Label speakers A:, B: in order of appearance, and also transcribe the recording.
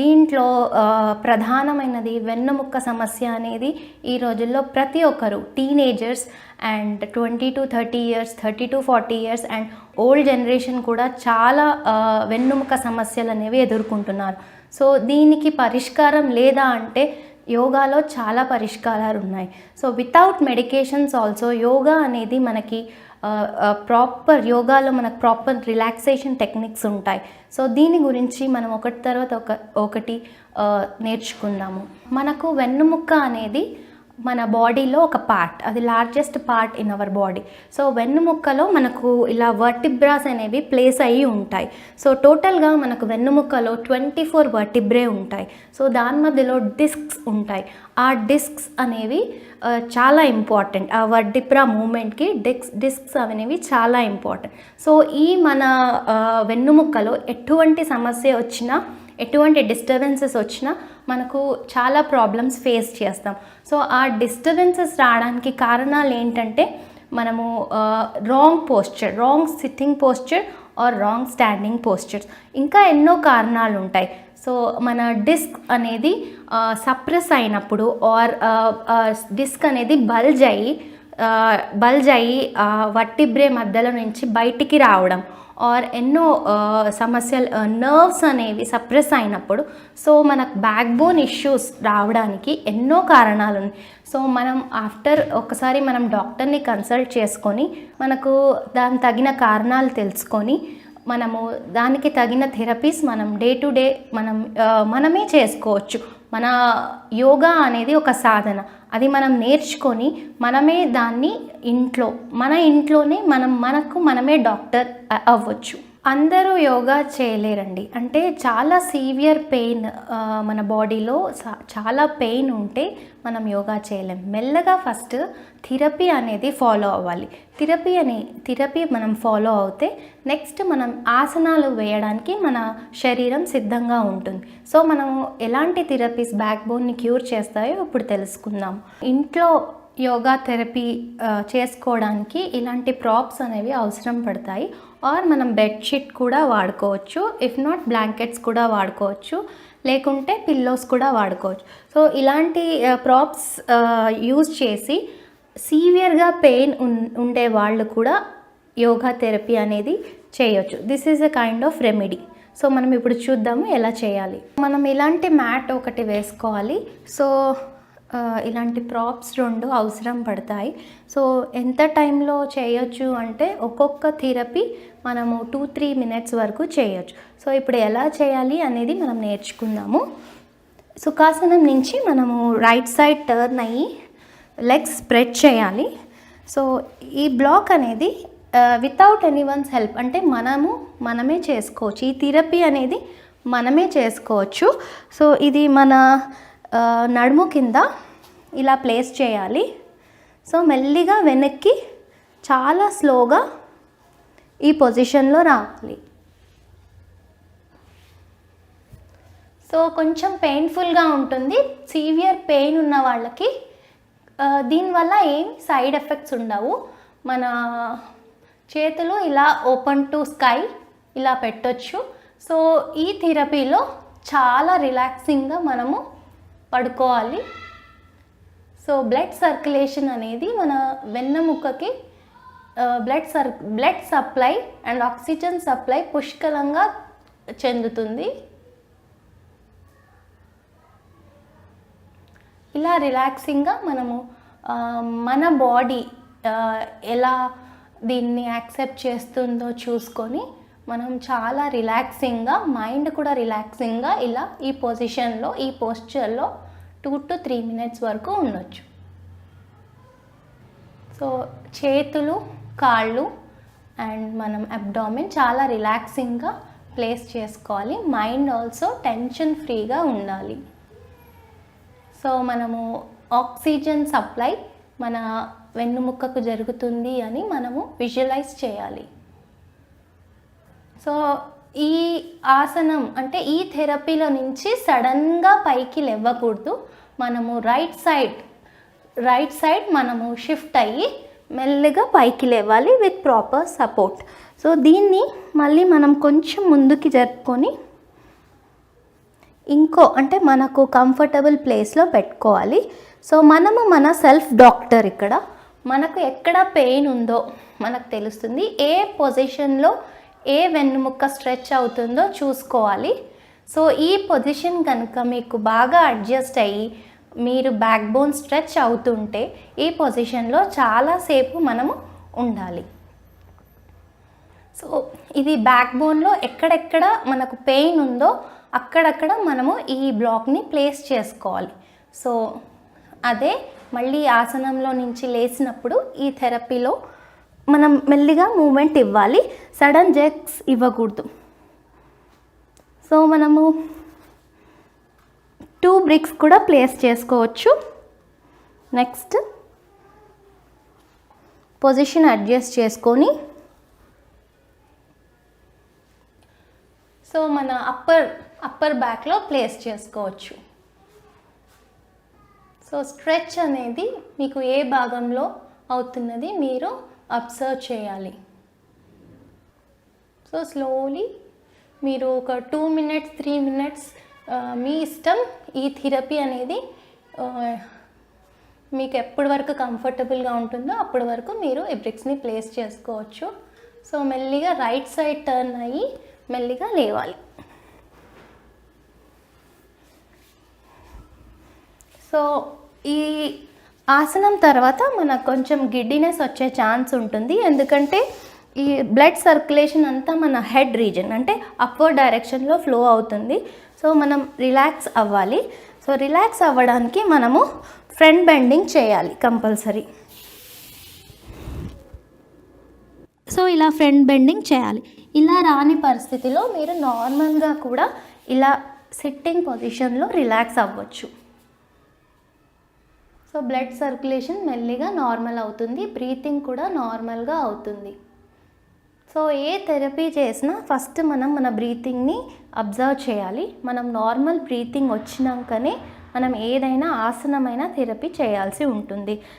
A: దీంట్లో ప్రధానమైనది వెన్నుముక్క సమస్య అనేది ఈ రోజుల్లో ప్రతి ఒక్కరు teenagers and twenty to thirty years thirty to forty years and old generation కూడా చాలా వెన్నుముక సమస్యలు అనేవి ఎదుర్కొంటున్నారు. సో దీనికి పరిష్కారం లేదా అంటే యోగాలో చాలా పరిష్కారాలు ఉన్నాయి so without medications also yoga అనేది మనకి ప్రాపర్ యోగాలో మనకు ప్రాపర్ రిలాక్సేషన్ టెక్నిక్స్ ఉంటాయి. సో దీని గురించి మనం ఒకటి తర్వాత ఒక ఒకటి నేర్చుకుందాము. మనకు వెన్నుముక్క అనేది మన బాడీలో ఒక పార్ట్ అది largest part in our body so వెన్నుముక్కలో మనకు ఇలా వర్టిబ్రాస్ అనేవి ప్లేస్ అయ్యి ఉంటాయి. సో టోటల్గా మనకు వెన్నుముక్కలో ట్వంటీ ఫోర్ వర్టిబ్రే ఉంటాయి. సో దాని మధ్యలో డిస్క్స్ ఉంటాయి. ఆ డిస్క్స్ uh, అనేవి చాలా ఇంపార్టెంట్ ఆ వర్టిబ్రా మూమెంట్కి డిస్క్ డిస్క్స్ అనేవి చాలా ఇంపార్టెంట్ సో ఈ మన uh, వెన్నుముక్కలో ఎటువంటి సమస్య వచ్చినా ఎటువంటి డిస్టర్బెన్సెస్ వచ్చినా మనకు చాలా ప్రాబ్లమ్స్ ఫేస్ చేస్తాం. సో ఆ డిస్టర్బెన్సెస్ రావడానికి కారణాలు ఏంటంటే మనము wrong posture wrong sitting posture or wrong standing postures ఇంకా ఎన్నో కారణాలు ఉంటాయి. సో మన డిస్క్ అనేది సప్రెస్ అయినప్పుడు ఆర్ డిస్క్ అనేది బల్జ్ అయ్యి బల్జ్ అయ్యి వట్టిబ్రే మధ్యలో నుంచి బయటికి రావడం. ఆర్ ఎన్నో సమస్యలు నర్వ్స్ అనేవి సప్రెస్ అయినప్పుడు సో మనకు బ్యాక్ బోన్ ఇష్యూస్ రావడానికి ఎన్నో కారణాలు ఉన్నాయి సో మనం ఆఫ్టర్ ఒకసారి మనం డాక్టర్ని కన్సల్ట్ చేసుకొని మనకు దాని తగిన కారణాలు తెలుసుకొని మనము దానికి తగిన థెరపీస్ మనం డే టు డే మనం మనమే చేసుకోవచ్చు. మన యోగా అనేది ఒక సాధన. అది మనం నేర్చుకొని మనమే దాన్ని ఇంట్లో మన ఇంట్లోనే మనం మనకు మనమే డాక్టర్ అవ్వచ్చు. అందరూ యోగా చేయలేరండి. అంటే చాలా సీవియర్ పెయిన్ మన బాడీలో సా- చాలా పెయిన్ ఉంటే మనం యోగా చేయలేం. మెల్లగా ఫస్ట్ థెరపీ అనేది ఫాలో అవ్వాలి. థెరపీ అని థెరపీ మనం ఫాలో అవుతే నెక్స్ట్ మనం ఆసనాలు వేయడానికి మన శరీరం సిద్ధంగా ఉంటుంది. సో మనం ఎలాంటి థెరపీస్ బ్యాక్ బోన్ని క్యూర్ చేస్తాయో ఇప్పుడు తెలుసుకుందాం. ఇంట్లో యోగా థెరపీ చేసుకోవడానికి ఇలాంటి ప్రాప్స్ అనేవి అవసరం పడతాయి. ఆర్ మనం బెడ్షీట్ కూడా వాడుకోవచ్చు ఇఫ్ నాట్ బ్లాంకెట్స్ కూడా వాడుకోవచ్చు లేకుంటే పిల్లోస్ కూడా వాడుకోవచ్చు. సో ఇలాంటి uh, ప్రాప్స్ యూజ్ uh, చేసి సీవియర్గా పెయిన్ ఉండే వాళ్ళు కూడా యోగా థెరపీ అనేది చేయొచ్చు. This is a kind of remedy so మనం ఇప్పుడు చూద్దాము ఎలా చేయాలి. మనం ఇలాంటి మ్యాట్ ఒకటి వేసుకోవాలి. సో ఇలాంటి ప్రాప్స్ రెండు అవసరం పడతాయి. సో ఎంత టైంలో చేయొచ్చు అంటే ఒక్కొక్క థెరపీ మనము టూ త్రీ మినిట్స్ వరకు చేయొచ్చు. సో ఇప్పుడు ఎలా చేయాలి అనేది మనం నేర్చుకుందాము. సుఖాసనం నుంచి మనము రైట్ సైడ్ టర్న్ అయ్యి లెగ్స్ స్ప్రెడ్ చేయాలి. సో ఈ బ్లాక్ అనేది వితౌట్ ఎనీవన్స్ హెల్ప్ అంటే మనము మనమే చేసుకోవచ్చు. ఈ థెరపీ అనేది మనమే చేసుకోవచ్చు. సో ఇది మన నడుము కింద ఇలా ప్లేస్ చేయాలి. సో మెల్లిగా వెనక్కి చాలా స్లోగా ఈ పొజిషన్లో రావాలి. సో కొంచెం పెయిన్ఫుల్గా ఉంటుంది. సీవియర్ పెయిన్ ఉన్న వాళ్ళకి దీనివల్ల ఏం సైడ్ ఎఫెక్ట్స్ ఉండవు. మన చేతులు ఇలా ఓపెన్ టు స్కై ఇలా పెట్టొచ్చు. సో ఈ థెరపీలో చాలా రిలాక్సింగ్గా మనము పడుకోవాలి. సో బ్లడ్ సర్క్యులేషన్ అనేది మన వెన్నెముకకి blood sir blood supply and oxygen supply పుష్కలంగా చెందుతుంది. ఇలా రిలాక్సింగ్గా మనము మన బాడీ ఎలా దీన్ని యాక్సెప్ట్ చేస్తుందో చూసుకొని మనం చాలా రిలాక్సింగ్గా మైండ్ కూడా రిలాక్సింగ్గా ఇలా ఈ పొజిషన్లో ఈ పోస్చర్లో టూ టు త్రీ మినిట్స్ వరకు ఉండొచ్చు. సో చేతులు కాళ్ళు అండ్ మనం అబ్డామిన్ చాలా రిలాక్సింగ్గా ప్లేస్ చేసుకోవాలి. మైండ్ ఆల్సో టెన్షన్ ఫ్రీగా ఉండాలి. సో మనము ఆక్సిజన్ సప్లై మన వెన్నుముక్కకు జరుగుతుంది అని మనము విజువలైజ్ చేయాలి. సో ఈ ఆసనం అంటే ఈ థెరపీలో నుంచి సడన్గా పైకి లేవ్వకూడదు. మనము రైట్ సైడ్ రైట్ సైడ్ మనము షిఫ్ట్ అయ్యి మెల్లగా పైకి లేవాలి విత్ ప్రాపర్ సపోర్ట్. సో దీన్ని మళ్ళీ మనం కొంచెం ముందుకి జరుపుకొని ఇంకో అంటే మనకు కంఫర్టబుల్ ప్లేస్లో పెట్టుకోవాలి. సో మనము మన సెల్ఫ్ డాక్టర్ ఇక్కడ. మనకు ఎక్కడ పెయిన్ ఉందో మనకు తెలుస్తుంది. ఏ పొజిషన్లో ఏ వెన్నుముక్క స్ట్రెచ్ అవుతుందో చూసుకోవాలి. సో ఈ పొజిషన్ కనుక మీకు బాగా అడ్జస్ట్ అయ్యి మీరు బ్యాక్ బోన్ స్ట్రెచ్ అవుతుంటే ఈ పొజిషన్లో చాలాసేపు మనము ఉండాలి. సో ఇది బ్యాక్ బోన్లో ఎక్కడెక్కడ మనకు పెయిన్ ఉందో అక్కడక్కడ మనము ఈ బ్లాక్ని ప్లేస్ చేసుకోవాలి. సో అదే మళ్ళీ ఆసనంలో నుంచి లేచినప్పుడు ఈ థెరపీలో మనం మెల్లిగా మూమెంట్ ఇవ్వాలి. సడన్ జెక్స్ ఇవ్వకూడదు. సో మనము టూ బ్రిక్స్ కూడా ప్లేస్ చేసుకోవచ్చు. నెక్స్ట్ పొజిషన్ అడ్జస్ట్ చేసుకొని. సో మన అప్పర్ అప్పర్ బ్యాక్లో ప్లేస్ చేసుకోవచ్చు. సో స్ట్రెచ్ అనేది మీకు ఏ భాగంలో అవుతున్నది మీరు అబ్జర్వ్ చేయాలి. సో స్లోలీ మీరు ఒక టూ మినిట్స్ త్రీ మినిట్స్ మీ ఇష్టం ఈ థెరపీ అనేది మీకు ఎప్పటి వరకు కంఫర్టబుల్గా ఉంటుందో అప్పటి వరకు మీరు ఈ బ్రిక్స్ని ప్లేస్ చేసుకోవచ్చు. సో మెల్లిగా రైట్ సైడ్ టర్న్ అయ్యి మెల్లిగా లేవాలి. సో ఈ ఆసనం తర్వాత మనకు కొంచెం గిడ్డినెస్ వచ్చే ఛాన్స్ ఉంటుంది. ఎందుకంటే ఈ బ్లడ్ సర్క్యులేషన్ అంతా మన హెడ్ రీజన్ అంటే అప్వర్డ్ డైరెక్షన్లో ఫ్లో అవుతుంది. సో మనం రిలాక్స్ అవ్వాలి. సో రిలాక్స్ అవ్వడానికి మనము ఫ్రంట్ బెండింగ్ చేయాలి కంపల్సరీ. సో ఇలా ఫ్రంట్ బెండింగ్ చేయాలి. ఇలా రాని పరిస్థితిలో మీరు నార్మల్గా కూడా ఇలా సిట్టింగ్ పొజిషన్లో రిలాక్స్ అవ్వచ్చు. సో బ్లడ్ సర్క్యులేషన్ మెల్లిగా నార్మల్ అవుతుంది బ్రీతింగ్ కూడా నార్మల్గా అవుతుంది. సో ఏ థెరపీ చేసినా ఫస్ట్ మనం మన బ్రీతింగ్ని అబ్జర్వ్ చేయాలి. మనం నార్మల్ బ్రీతింగ్ వచ్చినాకనే మనం ఏదైనా ఆసనమైన థెరపీ చేయాల్సి ఉంటుంది.